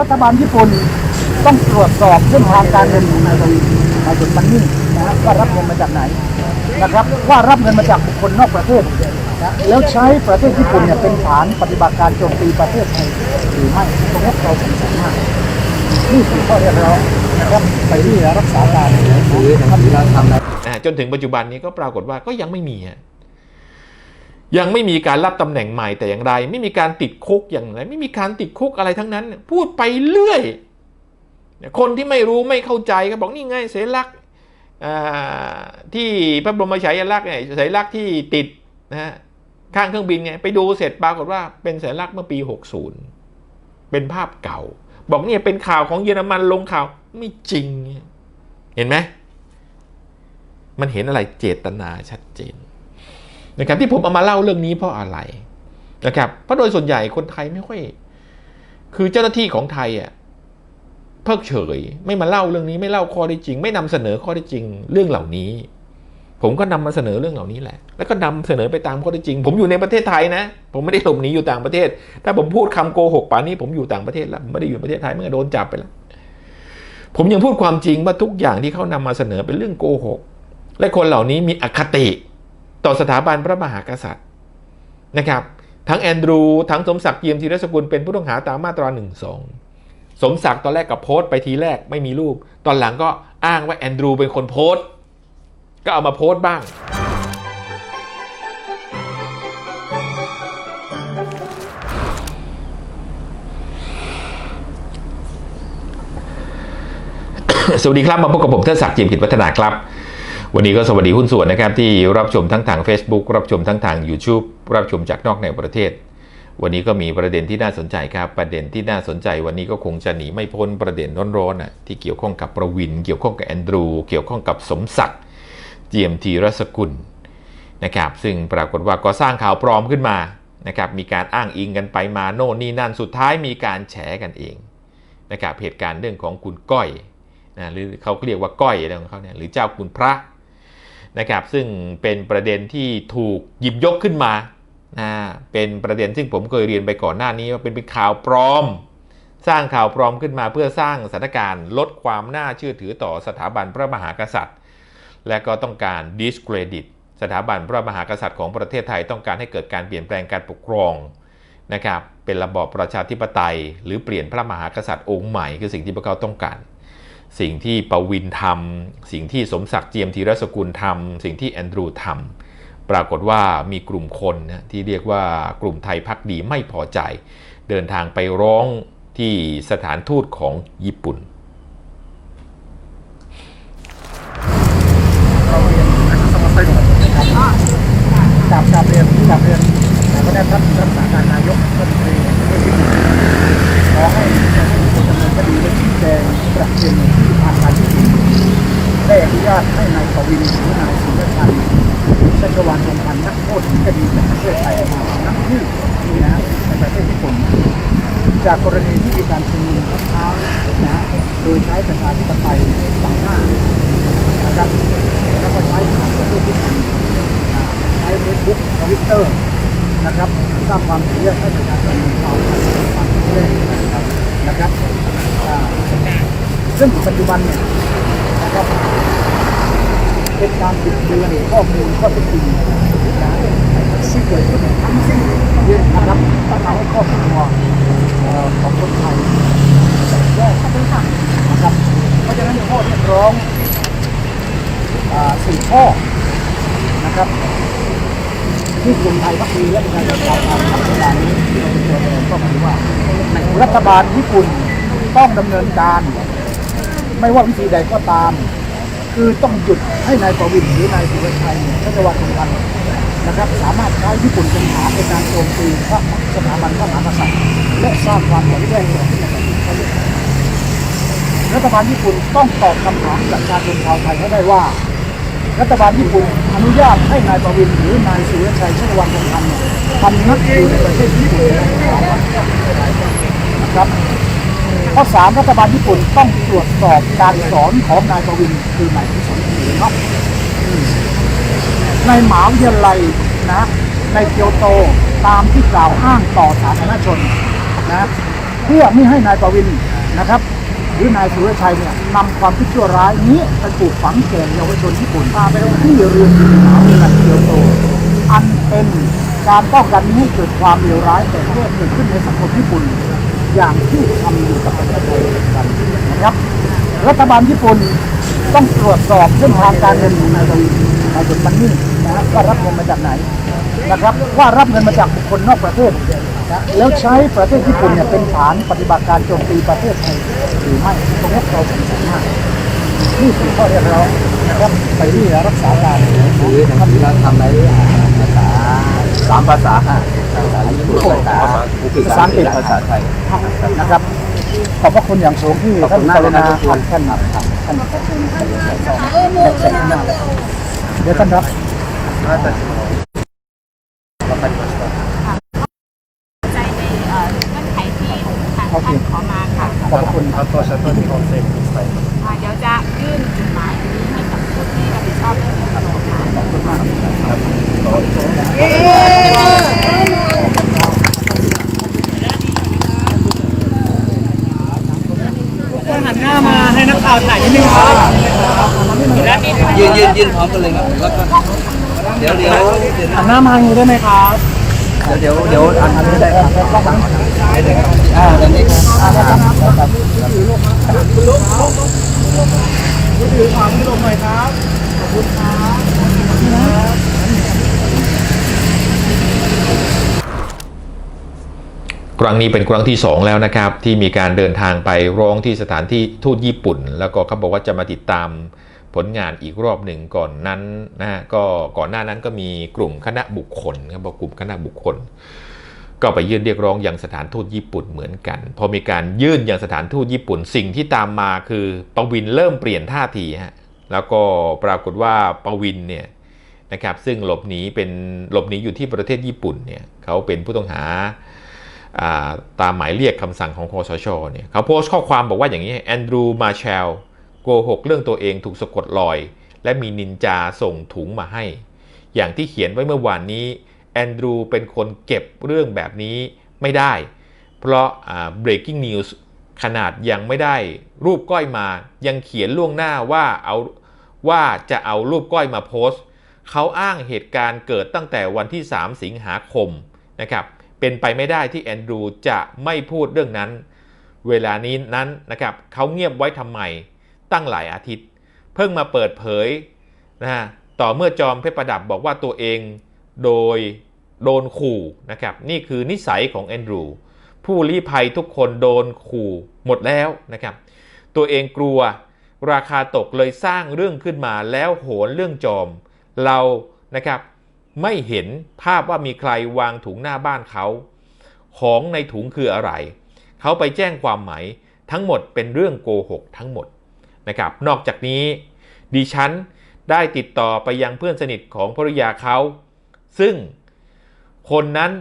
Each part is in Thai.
รัฐบาลญี่ปุ่นต้องตรวจสอบเส้นทางการเงินของนายทวีนายจุดมันนี่นะฮะว่ารับเงินมาจากไหนนะครับว่ารับเงินมาจากบุคคลนอกประเทศนะแล้วใช้ประเทศญี่ปุ่นเนี่ยเป็นฐานปฏิบัติการโจมตีประเทศไทยหรือไม่ตรงนี้เราสงสัยมากนี่คือข้อเรียกร้องนะครับไปที่รักษาการหรือท่านที่เราทำจนถึงปัจจุบันนี้ก็ปรากฏว่าก็ยังไม่มีฮะ ยังไม่มีการรับตำแหน่งใหม่แต่อย่างไร ไม่มีการติดคุกอย่างไร ไม่มีการติดคุกอะไรทั้งนั้น พูดไปเรื่อยคนที่ไม่รู้ไม่เข้าใจก็บอกนี่ไงเสลักที่พระบรมฉายาลักษณ์เนี่ยเสลักษณ์ที่ติดนะฮะข้างเครื่องบินไงไปดูเสร็จปรากฏว่าเป็นเสลักษณ์เมื่อปี 60 เป็นภาพเก่า บอกเนี่ยเป็นข่าวของเยอรมันลงข่าวไม่จริง เห็นไหมมันเห็นอะไรเจตนาชัดเจน นะครับที่ผมเอามาเล่าเรื่องนี้เพราะอะไรนะครับเพราะโดยส่วนใหญ่คนไทยไม่ค่อย คือเจ้าหน้าที่ของไทยอะเพิกเฉย ไม่มาเล่าเรื่องนี้ไม่เล่าข้อได้จริง ไม่นำเสนอข้อได้จริงเรื่องเหล่านี้ ผมก็นำมาเสนอเรื่องเหล่านี้แหละ แล้วก็นำเสนอไปตามข้อได้จริง ผมอยู่ในประเทศไทยนะ ผมไม่ได้หลบหนีอยู่ต่างประเทศ ถ้าผมพูดคำโกหกป่านนี้ ผมอยู่ต่างประเทศแล้วผมไม่ได้อยู่ประเทศไทยเมื่อโดนจับไปแล้วผมยังพูดความจริงว่าทุกอย่างที่เขานำมาเสนอเป็นเรื่องโกหก และคนเหล่านี้มีอคติ ต่อสถาบันพระมหากษัตริย์นะครับทั้งแอนดรู ทั้งสมศักดิ์เยี่ยมธีรสกุลเป็นผู้ต้องหาตามมาตรา1นึสมศักดิ์ตอนแรกกับโพสต์ไปทีแรกไม่มีรูป ตอนหลังก็อ้างว่าแอนดรูเป็นคนโพสต์ ก็เอามาโพสต์บ้าง สวัสดีครับมาพบกับผมเทิดศักดิ์จิมกิจวัฒนาครับ วันนี้ก็สวัสดีหุ้นส่วนนะครับที่รับชมทั้งทาง Facebook รับชมทั้งทาง YouTube รับชมจากนอกในประเทศ วันนี้ก็มีประเด็นที่น่าสนใจครับ ประเด็นที่น่าสนใจ วันนี้ก็คงจะหนีไม่พ้นประเด็นร้อนๆน่ะที่เกี่ยวข้องกับประวิน เกี่ยวข้องกับแอนดรู เกี่ยวข้องกับสมศักดิ์เจียมทีรสกุลนะครับซึ่งปรากฏว่าก็สร้างข่าวปลอมขึ้นมานะครับมีการอ้างอิงกันไปมาโน่นนี่นั่นสุดท้ายมีการแฉกันเองนะครับเหตุการณ์เรื่องของคุณก้อยนะหรือเขาเรียกว่าก้อยอะไรของเขาเนี่ยหรือเจ้าคุณพระ นะครับซึ่งเป็นประเด็นที่ถูกหยิบยกขึ้นมานะเป็นประเด็นซึ่งผมเคยเรียนไปก่อนหน้านี้ว่าเป็นเป็นข่าวปลอม สร้างข่าวปลอมขึ้นมาเพื่อสร้างสถานการณ์ลดความน่าเชื่อถือต่อสถาบันพระมหากษัตริย์ และก็ต้องการ discredit สถาบันพระมหากษัตริย์ของประเทศไทยต้องการให้เกิดการเปลี่ยนแปลงการปกครองนะครับเป็นระบอบประชาธิปไตย หรือเปลี่ยนพระมหากษัตริย์องค์ใหม่คือสิ่งที่พวกเขาต้องการ สิ่งที่ปวินทำสิ่งที่สมศักดิ์เจียมธีรสกุลทำสิ่งที่แอนดรูทำปรากฏว่ามีกลุ่มคนนะที่เรียกว่ากลุ่มไทยพักดีไม่พอใจ เดินทางไปร้องที่สถานทูตของญี่ปุ่นเราเรียนนะครับสมาชิกนะครับกราบกราบเรียนกราบเรียนแต่ก็ได้ท่านรักษาการนายกรัฐมนตรีประเทศญี่ปุ่นขอให้ผู้ดำเนินคดีและชี้แจง ประเด็นที่ทางการญี่ปุ่นได้อนุญาตให้นายกวินหรือนายสุรชัยชัชวานทองพันธ์นักโทษคดีจากประเทศไทยมานักที่นี่นะในประเทศญี่ปุ่นจากกรณีที่มีการชุมนุมคัดค้านนะโดยใช้ประชาธิปไตยฝั่งหน้านะครับแล้วก็ใช้ผ่านประเทศที่ดีใช้เฟซบุ๊กทวิตเตอร์นะครับสร้างความเสียให้ประชาชนชาวไทยฟังเล่นนะครับนะครับอ่า ซึ่งปัจจุบันเนี่ยนะครับเป็นการบิดเบือนข้อมูลข้อเท็จจริงนะที่เกิดขึ้นทั้งสิ้นนะครับต้องทำให้ครอบครัวของคนไทยแย่นะครับเพราะฉะนั้นข้อเรียกร้องสี่ข้อนะครับที่กลุ่มไทยพักดีและประชาชนชาวไทยทำเวลานี้ที่เราเป็นตัวแทนก็คือว่ารัฐบาลญี่ปุ่นต้องดำเนินการ ไม่ว่าวิธีใดก็ตาม คือต้องหยุดให้นายประวินหรือนายสุรชัยชัชวัฒน์พันธ์นะครับ สามารถใช้ญี่ปุ่นเป็นฐานในการโจมตีพระสถาบันพระมหากษัตริย์และสร้างความหวดระแวงให้กับประเทศไทยรัฐบาลญี่ปุ่นต้องตอบคำถามประชาชนชาวไทยให้ได้ว่า รัฐบาลญี่ปุ่นอนุญาตให้นายประวินหรือนายสุรชัยชัชวันคงทำเนี่ยทำนักอยู่ในประเทศญี่ปุ่นนะครับ ข้อสามรัฐบาลญี่ปุ่นต้องตรวจสอบการสอนของนายประวินคือนายที่สอนหรือเนาะในมหาวิทยาลัยนะ ในเกียวโตตามที่กล่าวอ้างต่อสาธารณชนนะเพื่อไม่ให้นายประวินนะครับ หรือนายสุรชัยเนี่ยนำความคิดชั่วร้ายนี้ไปปลูกฝังแก่เยาวชนญี่ปุ่นพาไปที่เรียนที่มหาวิทยาลัยเกียวโต อันเป็นการป้องกันไม่ให้เกิดความเลวร้ายแต่ประเทศเกิดขึ้นในสังคมญี่ปุ่น อย่างที่ทำอยู่กับประเทศไทยกันนะครับ รัฐบาลญี่ปุ่นต้องตรวจสอบเส้นทางการเงินของนายประวินนายจุดมันนี่นะครับว่ารับเงินมาจากไหนนะครับ ว่ารับเงินมาจากบุคคลนอกประเทศนะแล้วใช้ประเทศญี่ปุ่นเนี่ยเป็นฐานปฏิบัติการโจมตีประเทศไทยหรือไม่ตรงนี้เราสงสัยมากนี่คือข้อเรียกร้องนะครับไปที่รักษาการหรือหนังสือเราทำในภาษา สามภาษาฮะภาษาญี่ปุ่นภาษาภาษาอังกฤษภาษาไทยนะครับขอบพระคุณอย่างสูงที่ขอบท่าคุนณกมากรุเลยณานะครับผ่านท่านท่านท่านเดี๋ยวท่านรับใจในเอ่อเงื่อนไขที่ทางท่านขอมาค่ะขอบพระคุณอ่าเดี๋ยวจะยื่นจดหมายนี้ให้กับผู้ที่รับผิดชอบเรื่องนี้ค่ะ หันหน้ามาให้นักข่าวถ่ายนิดนึงครับยืนยืนยืนพร้อมกันเลยครับแล้วก็เดี๋ยวเดี๋ยวเดี๋ยวหันหน้ามาอย่างนี้ได้ไหมครับ เดี๋ยวเดี๋ยวอันนี้ได้ครับได้เลยครับอ่าอันนี้ครับถือความนิยมหน่อยครับขอบคุณครับ ครั้งนี้เป็นครั้งที่ 2 แล้วนะครับ ที่มีการเดินทางไปร้องที่สถานที่ทูตญี่ปุ่น แล้วก็เขาบอกว่าจะมาติดตามผลงานอีกรอบหนึ่งก่อนนั้นนะฮะก็ก่อนหน้านั้นก็มีกลุ่มคณะบุคคลครับกลุ่มคณะบุคคล ก็ไปยื่นเรียกร้องอยังสถานทูตญี่ปุ่นเหมือนกัน พอมีการยื่นยังสถานทูตญี่ปุ่น สิ่งที่ตามมาคือปวินเริ่มเปลี่ยนท่าทีฮะแล้วก็ปรากฏว่าปวินเนี่ยนะครับซึ่งหลบหนีเป็นหลบหนีอยู่ที่ประเทศญี่ปุ่นเนี่ยเขาเป็นผู้ต้องหา ตามหมายเรียกคำสั่งของคอสชเนี่ยเขาโพสต์ข้อความบอกว่าอย่างนี้แอนดรูมาเชลโกหกเรื่องตัวเองถูกสะกดรอย และมีนินจาส่งถุงมาให้ อย่างที่เขียนไว้เมื่อวานนี้แอนดรูเป็นคนเก็บเรื่องแบบนี้ไม่ได้ เพราะ breaking news ขนาดยังไม่ได้รูปก้อยมา ยังเขียนล่วงหน้าว่าเอาว่าจะเอารูปก้อยมาโพสต์ เขาอ้างเหตุการณ์เกิดตั้งแต่วันที่ 3 สิงหาคมนะครับ เป็นไปไม่ได้ที่แอนดรูจะไม่พูดเรื่องนั้น เวลานี้นั้นนะครับเขาเงียบไว้ทำไมตั้งหลายอาทิตย์ เพิ่งมาเปิดเผยนะฮะต่อเมื่อจอมเพชรประดับบอกว่าตัวเองโดยโดนขู่นะครับนี่คือนิสัยของแอนดรูผู้ลี้ภัยทุกคนโดนขู่หมดแล้วนะครับตัวเองกลัวราคาตกเลยสร้างเรื่องขึ้นมาแล้วโหนเรื่องจอม เรานะครับ ไม่เห็นภาพว่ามีใครวางถุงหน้าบ้านเขา ของในถุงคืออะไร เขาไปแจ้งความไหม ทั้งหมดเป็นเรื่องโกหกทั้งหมดนะครับ นอกจากนี้ดิฉันได้ติดต่อไปยังเพื่อนสนิทของภรรยาเขา ซึ่งคนนั้น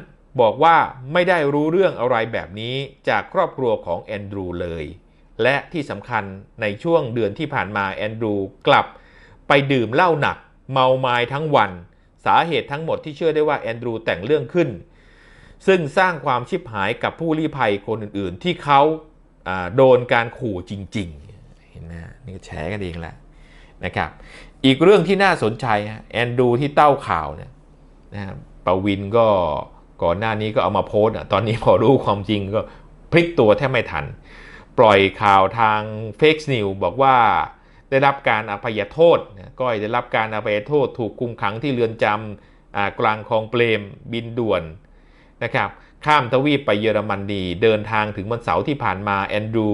บอกว่าไม่ได้รู้เรื่องอะไรแบบนี้จากครอบครัวของแอนดรูเลย และที่สำคัญในช่วงเดือนที่ผ่านมาแอนดรูกลับไปดื่มเหล้าหนัก เมาไม้ทั้งวัน สาเหตุทั้งหมดที่เชื่อได้ว่าแอนดรูแต่งเรื่องขึ้น ซึ่งสร้างความชิบหายกับผู้ลี้ภัยคนอื่นๆ ที่เขาโดนการขู่จริงๆเห็นไหมนี่แฉกันเองแหละนะครับอีกเรื่องที่น่าสนใจฮะแอนดรูที่เต้าข่าวเนี่ยนะปวินก็ก่อนหน้านี้ก็เอามาโพสต์ตอนนี้พอรู้ความจริงก็พลิกตัวแทบไม่ทัน ปล่อยข่าวทางเฟกซ์นิวบอกว่า ได้รับการอภัยโทษก้อยได้รับการอภัยโทษ ถูกคุมขังที่เรือนจำกลางคลองเปรมบินด่วนนะครับข้ามทวีปไปเยอรมนนีเดินทางถึงวันเสาร์ที่ผ่านมาแอนดรู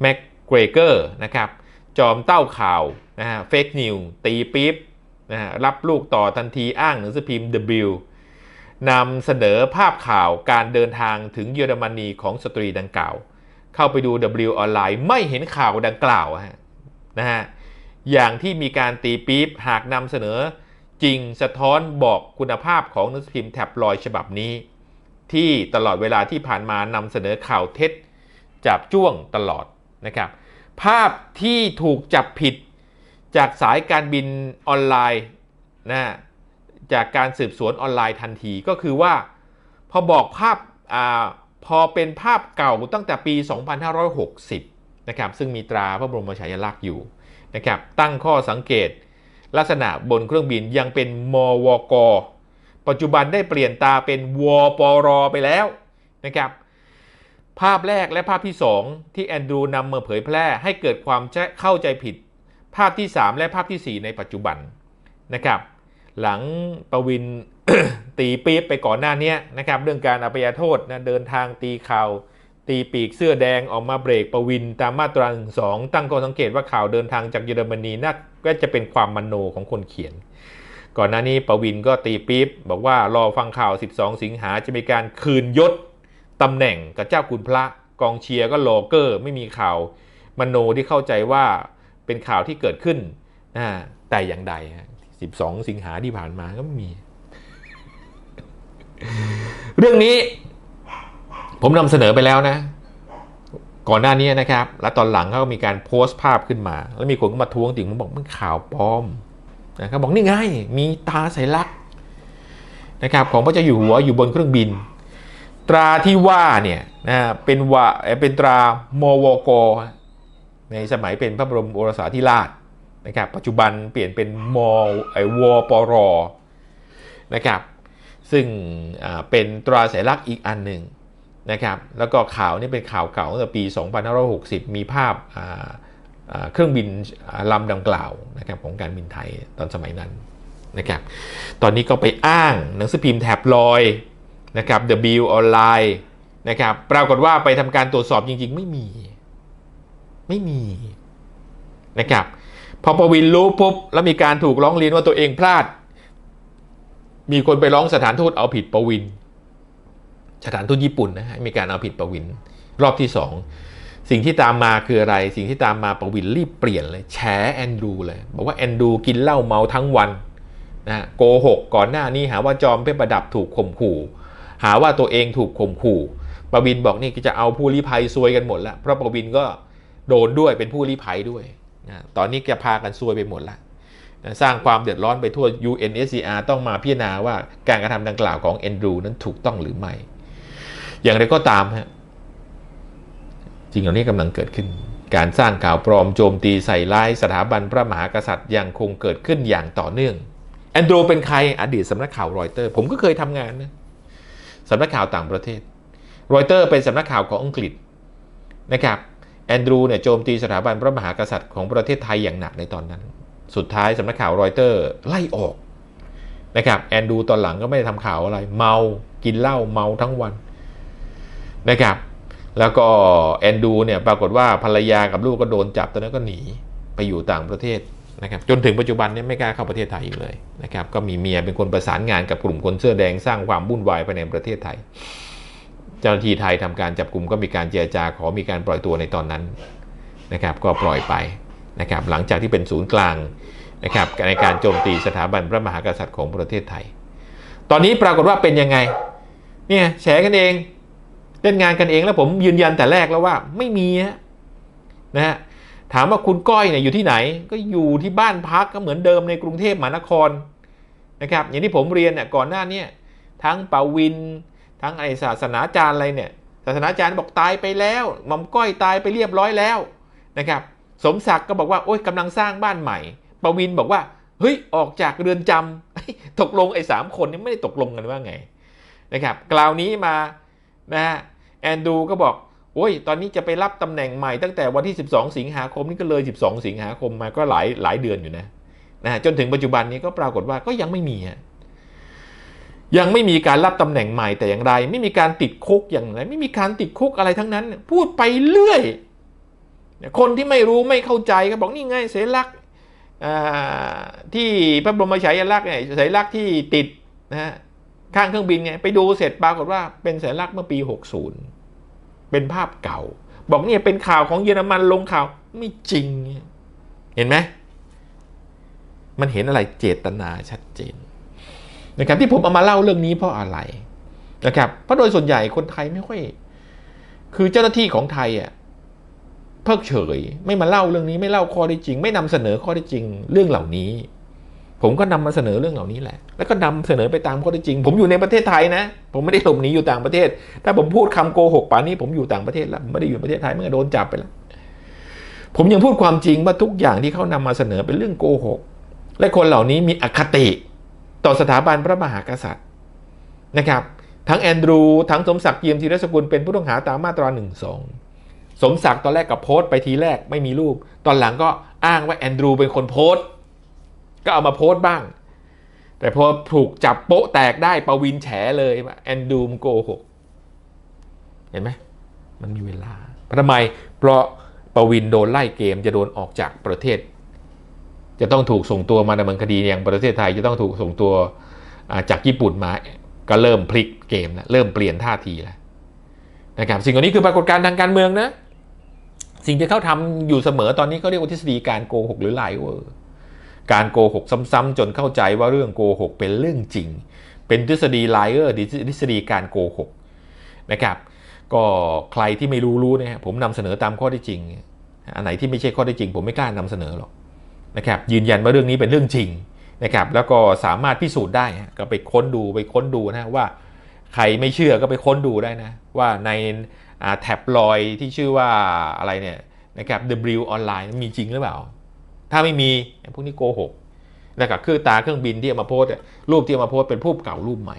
แม็กเกรเกอร์นะครับจอมเต้าข่าวนะฮะเฟกนิวตีปี๊บนะฮะรับลูกต่อทันทีอ้างหนังสือพิมพ์ W นำเสนอภาพข่าวการเดินทางถึงเยอรมนีของสตรีดังกล่าว เข้าไปดู W ออนไลน์ไม่เห็นข่าวดังกล่าวฮะ นะฮะอย่างที่มีการตีปี๊บหากนำเสนอจริงสะท้อนบอกคุณภาพของหนังสือพิมพ์แท็บลอยฉบับนี้ ที่ตลอดเวลาที่ผ่านมานำเสนอข่าวเท็จจับจ้วงตลอดนะครับ ภาพที่ถูกจับผิดจากสายการบินออนไลน์นะจากการสืบสวนออนไลน์ทันทีก็คือว่า พอบอกภาพอพอเป็นภาพเก่าตั้งแต่ปี 2560 นะครับซึ่งมีตราพระบรมฉายาลักษณ์อยู่นะครับตั้งข้อสังเกต ลักษณะบนเครื่องบินยังเป็นมวก ปัจจุบันได้เปลี่ยนตาเป็นวปรไปแล้วนะครับภาพแรกและภาพที่ 2 ที่แอนดรูนำมาเผยแพร่ให้เกิดความเข้าใจผิด ภาพที่ 3 และภาพทีสี่4 ในปัจจุบันนะครับหลังประวินตีปี๊บไปก่อนหน้านี้นะครับเรื่องการอภัยโทษนะเดินทางตีข่าว ตีปีกเสื้อแดงออกมาเบรกประวินตามมาตราหนึ่งสองตั้งข้อสังเกตว่าข่าวเดินทางจากเยอรมนีน่าก็จะเป็นความมโนของคนเขียน ก่อนหน้านี้ประวินก็ตีปี๊บบอกว่ารอฟังข่าว 12 สิงหาจะมีการคืนยศตำแหน่งกับเจ้าคุณพระกองเชียร์ก็โลเกอร์ไม่มีข่าวมโนที่เข้าใจว่าเป็นข่าวที่เกิดขึ้นนะแต่อย่างใด 12 สิงหาที่ผ่านมาก็ไม่มี เรื่องนี้ ผมนำเสนอไปแล้วนะ ก่อนหน้านี้นะครับ แล้วตอนหลังเขาก็มีการโพสต์ภาพขึ้นมา แล้วมีคนก็มาทวงติ่งผมบอกมันข่าวปลอมนะเขาบบอกนี่ไงมีตาสัญลักษณ์นะครับของพระเจ้าอยู่หัวอยู่บนเครื่องบิน ตราที่ว่าเนี่ยนะเป็นว่าเป็นตรามวกในสมัยเป็นพระบรมโอรสาธิราชนะครับปัจจุบันเปลี่ยนเป็นมไอวปรนะครับซึ่งอ่าเป็นตราสัญลักษณ์อีกอันหนึ่ง นะครับแล้วก็ข่าวนี่เป็นข่าวเก่าตั้งแต่ปี 2560 มีภาพอ่าาเครื่องบินลำดังกล่าวนะครับของการบินไทยตอนสมัยนั้นนะครับตอนนี้ก็ไปอ้างหนังสือพิมพ์แท็บลอยนะครับ The Bill ออนไลน์นะครับปรากฏว่าไปทำการตรวจสอบจริงๆ ไม่มี ไม่มีนะครับพอประวินรู้ปุ๊บแล้วมีการถูกร้องเรียนว่าตัวเองพลาด มีคนไปร้องสถานทูตเอาผิดประวิน สถานทูตญี่ปุ่นนะฮะมีการเอาผิดประวินรอบที่สองสิ่งที่ตามมาคืออะไร สิ่งที่ตามมาประวินรีบเปลี่ยนเลยแฉแอนดูเลย บอกว่าแอนดูกินเหล้าเมาทั้งวันนะโกหกก่อนหน้านี้หาว่าจอมเพชรประดับถูกข่มขู่ หาว่าตัวเองถูกข่มขู่ประวินบอกนี่จะเอาผู้ลี้ภัยซวยกันหมดแล้วเพราะประวินก็โดนด้วยเป็นผู้ลี้ภัยด้วยนะตอนนี้แกพากันซวยไปหมดแล้วนะสร้างความเดือดร้อนไปทั่ว UNSCR ต้องมาพิจารณาว่าการกระทำดังกล่าวของแอนดรูนั้นถูกต้องหรือไม่ อย่างไรก็ตามฮะจริงเหล่านี้กำลังเกิดขึ้น การสร้างข่าวปลอมโจมตีใส่ร้ายสถาบันพระมหากษัตริย์ยังคงเกิดขึ้นอย่างต่อเนื่อง แอนดรูเป็นใครอดีตสำนักข่าวรอยเตอร์ ผมก็เคยทำงานนะสำนักข่าวต่างประเทศ รอยเตอร์เป็นสำนักข่าวของอังกฤษนะครับแอนดรูเนี่ยโจมตีสถาบันพระมหากษัตริย์ของประเทศไทยอย่างหนักในตอนนั้น สุดท้ายสำนักข่าวรอยเตอร์ไล่ออกนะครับแอนดรูตอนหลังก็ไม่ได้ทำข่าวอะไร เมา กินเหล้าเมาทั้งวัน นะครับ แล้วก็แอนดูเนี่ยปรากฏว่าภรรยากับลูกก็โดนจับตอนนั้นก็หนีไปอยู่ต่างประเทศนะครับจนถึงปัจจุบันนี้ไม่กล้าเข้าประเทศไทยอีกเลยนะครับก็มีเมียเป็นคนประสานงานกับกลุ่มคนเสื้อแดงสร้างความวุ่นวายภายในประเทศไทย เจ้าหน้าที่ไทยทำการจับกลุ่มก็มีการเจรจาขอมีการปล่อยตัวในตอนนั้นนะครับก็ปล่อยไปนะครับหลังจากที่เป็นศูนย์กลางนะครับในการโจมตีสถาบันพระมหากษัตริย์ของประเทศไทย ตอนนี้ปรากฏว่าเป็นยังไงเนี่ยแฉกันเอง เล่นงานกันเองแล้วผมยืนยันแต่แรกแล้วว่าไม่มีนะฮะถามว่าคุณก้อยเนี่ยอยู่ที่ไหน ก็อยู่ที่บ้านพักก็เหมือนเดิมในกรุงเทพมหานครนะครับ อย่างที่ผมเรียนเนี่ยก่อนหน้านี้ทั้งปาวิน ทั้งไอศาสนาจารย์อะไรเนี่ยศาสนาจารย์บอกตายไปแล้วหม่อมก้อยตายไปเรียบร้อยแล้วนะครับสมศักดิ์ก็บอกว่าโอ๊ยกำลังสร้างบ้านใหม่ปวินบอกว่าเฮ้ยออกจากเรือนจำตกลงไอ้สามคนนี้ไม่ได้ตกลงกันว่าไงนะครับกล่าวนี้มานะฮะ แอนดูก็บอกโอ้ย ตอนนี้จะไปรับตำแหน่งใหม่ตั้งแต่วันที่ 12 สิงหาคมนี่ก็เลย 12 สิงหาคมมาก็หลายหลายเดือนอยู่นะนะจนถึงปัจจุบันนี้ก็ปรากฏว่าก็ยังไม่มีฮะยังไม่มีการรับตำแหน่งใหม่แต่อย่างไร ไม่มีการติดคุกอย่างไร ไม่มีการติดคุกอะไรทั้งนั้น พูดไปเรื่อยคนที่ไม่รู้ไม่เข้าใจก็บอกนี่ไงเสลักษณ์ที่พระบรมฉายาลักษณ์เนี่ยสัญลักษณ์ที่ติดนะฮะ ข้างเครื่องบินไงไปดูเสร็จปรากฏว่าเป็นสัญลักษณ์เมื่อปี 60 เป็นภาพเก่า บอกเนี่ยเป็นข่าวของเยอรมันลงข่าวไม่จริง เห็นไหมมันเห็นอะไรเจตนาชัดเจนนะครับที่ผมเอามาเล่าเรื่องนี้เพราะอะไรนะครับเพราะโดยส่วนใหญ่คนไทยไม่ค่อย คือเจ้าหน้าที่ของไทยอะเพิกเฉย ไม่มาเล่าเรื่องนี้ไม่เล่าข้อได้จริง ไม่นำเสนอข้อได้จริงเรื่องเหล่านี้ ผมก็นำมาเสนอเรื่องเหล่านี้แหละ แล้วก็นำเสนอไปตามข้อเท็จจริง ผมอยู่ในประเทศไทยนะ ผมไม่ได้หลบหนีอยู่ต่างประเทศ ถ้าผมพูดคำโกหกป่านนี้ ผมอยู่ต่างประเทศแล้วผมไม่ได้อยู่ประเทศไทยเมื่อโดนจับไปแล้ว ผมยังพูดความจริงว่าทุกอย่างที่เขานำมาเสนอเป็นเรื่องโกหก และคนเหล่านี้มีอคติต่อสถาบันพระมหากษัตริย์นะครับ ทั้งแอนดรู ทั้งสมศักดิ์เยี่ยมธีรสกุลเป็นผู้ต้องหาตามมาตราหนึ่งสองสมศักดิ์ตอนแรกกับโพสต์ไปทีแรกไม่มีรูป ตอนหลังก็อ้างว่าแอนดรูเป็นคนโพสต์ ก็เอามาโพสต์บ้าง แต่พอถูกจับโป๊ะแตกได้ประวินแฉเลยว่าแอนดูมโกหกเห็นไหมมันมีเวลาทำไม เพราะประวินโดนไล่เกมจะโดนออกจากประเทศ จะต้องถูกส่งตัวมาดำเนินคดีอย่างประเทศไทยจะต้องถูกส่งตัวจากญี่ปุ่นมาก็เริ่มพลิกเกมแล้วเริ่มเปลี่ยนท่าทีแล้วนะครับสิ่งเหล่านี้คือปรากฏการณ์ทางการเมืองนะ สิ่งที่เขาทำอยู่เสมอตอนนี้เขาเรียกว่าทฤษฎีการโกหกหรือไลเวอร์ การโกหกซ้ำๆจนเข้าใจว่าเรื่องโกหกเป็นเรื่องจริง เป็นทฤษฎีไลเออร์ทฤษฎีการโกหกนะครับ ก็ใครที่ไม่รู้รู้นะฮะผมนำเสนอตามข้อที่จริง อันไหนที่ไม่ใช่ข้อที่จริง ผมไม่กล้านำเสนอหรอกนะครับ ยืนยันว่าเรื่องนี้เป็นเรื่องจริงนะครับ แล้วก็สามารถพิสูจน์ได้ก็ไปค้นดูไปค้นดูนะว่าใครไม่เชื่อก็ไปค้นดูได้นะ ว่าในแท็บลอยที่ชื่อว่าอะไรเนี่ยนะครับ W ออนไลน์มีจริงหรือเปล่า ถ้าไม่มีพวกนี้โกหกนะครับคือตาเครื่องบินที่เอามาโพสอะรูปที่เอามาโพสเป็นรูปเก่ารูปใหม่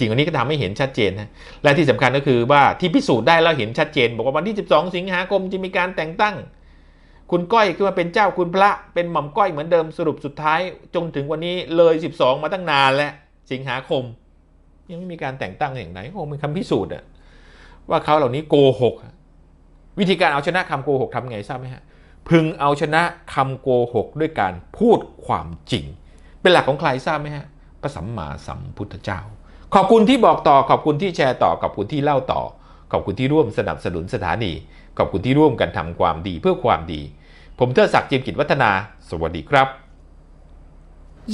สิ่งอันนี้ก็ทำให้เห็นชัดเจนนะและที่สำคัญก็คือว่าที่พิสูจน์ได้แล้วเห็นชัดเจน บอกว่าวันที่ 12 สิงหาคมจะมีการแต่งตั้ง คุณก้อยขึ้นมาเป็นเจ้าคุณพระ เป็นหม่อมก้อยเหมือนเดิมสรุปสุดท้าย จนถึงวันนี้เลย 12 มาตั้งนานแล้วสิงหาคม ยังไม่มีการแต่งตั้งอย่างไหนคงเป็นคำพิสูจน์อะว่าเขาเหล่านี้โกหกวิธีการเอาชนะคำโกหกทำไงทราบไหมฮะ พึงเอาชนะคำโกหกด้วยการพูดความจริง เป็นหลักของใครทราบไหมฮะพระสัมมาสัมพุทธเจ้า ขอบคุณที่บอกต่อขอบคุณที่แชร์ต่อขอบคุณที่เล่าต่อ ขอบคุณที่ร่วมสนับสนุนสถานี ขอบคุณที่ร่วมกันทำความดีเพื่อความดี ผมเทอศักดิ์เจียมกิจวัฒนา สวัสดีครับ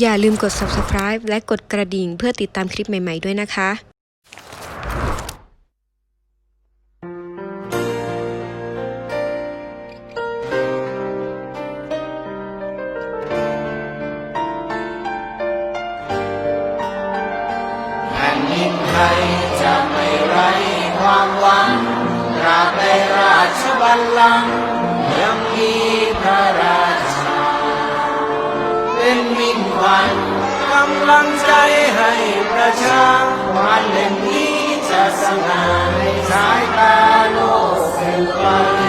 อย่าลืมกด subscribe และกดกระดิ่งเพื่อติดตามคลิปใหม่ ๆ ด้วยนะคะ ลังยังมีพระราชา เป็นมิ่งขวัญกำลังใจให้ประชาวันเล่นนี้จะสง่าในสายตาโลกเป็นไป